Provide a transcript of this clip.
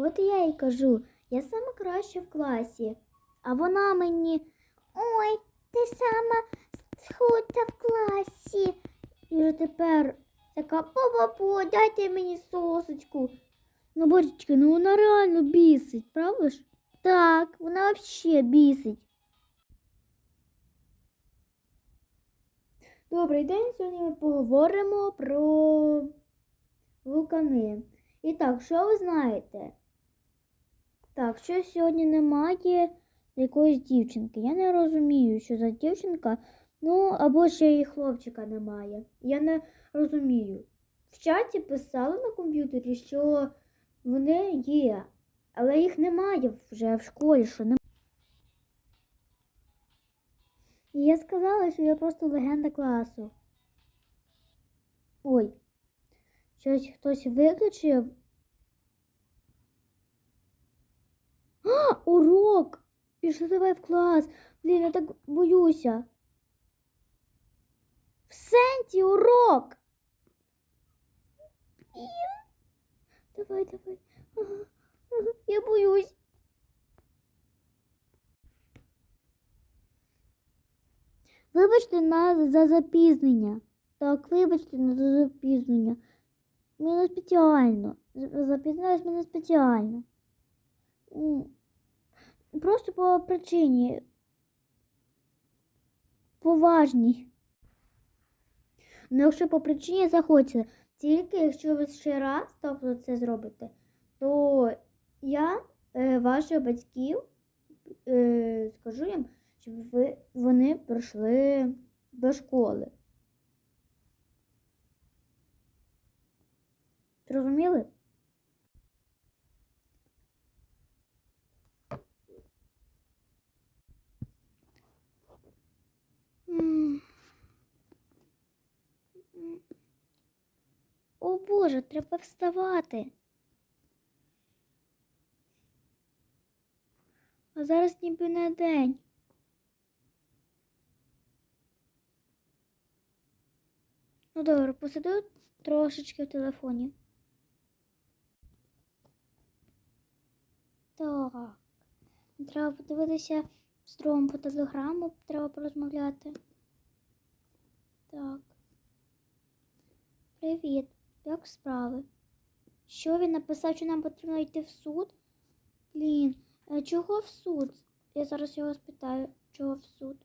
От я їй кажу, я сама краща в класі. А вона мені. Ой, ти сама схудта в класі. І вже тепер така по-по-по, дайте мені сосочку. Ну, божечки, ну вона реально бісить, правда ж? Так, вона взагалі бісить. Добрий день, сьогодні ми поговоримо про вулкани. І так, що ви знаєте? Так, що сьогодні немає якоїсь дівчинки. Я не розумію, що за дівчинка, ну або ще і хлопчика немає. Я не розумію. В чаті писали на комп'ютері, що вони є, але їх немає вже в школі, що немає. І я сказала, що я просто легенда класу. Ой, щось хтось виключив. А, урок! Пішли давай в клас. Блін, я так боюся. В сенті урок. Давай, давай. Я боюсь. Вибачте нас за запізнення. Так, вибачте нас за запізнення. Ми не спеціально. Запізнились ми не спеціально. Просто по причині. Поважній. Ну, якщо по причині захочете, тільки якщо ви ще раз тобто, це зробите, то я е, ваших батьків е, скажу їм, щоб ви, вони прийшли до школи. Зрозуміли? О Боже, треба вставати. А зараз ніби не день. Ну добре, посиду трошечки в телефоні. Так. Треба подивитися стром по телеграму, треба порозмовляти. Так. Привіт. Як справи? Що він написав, що нам потрібно йти в суд? Блін, чого в суд? Я зараз його спитаю, чого в суд.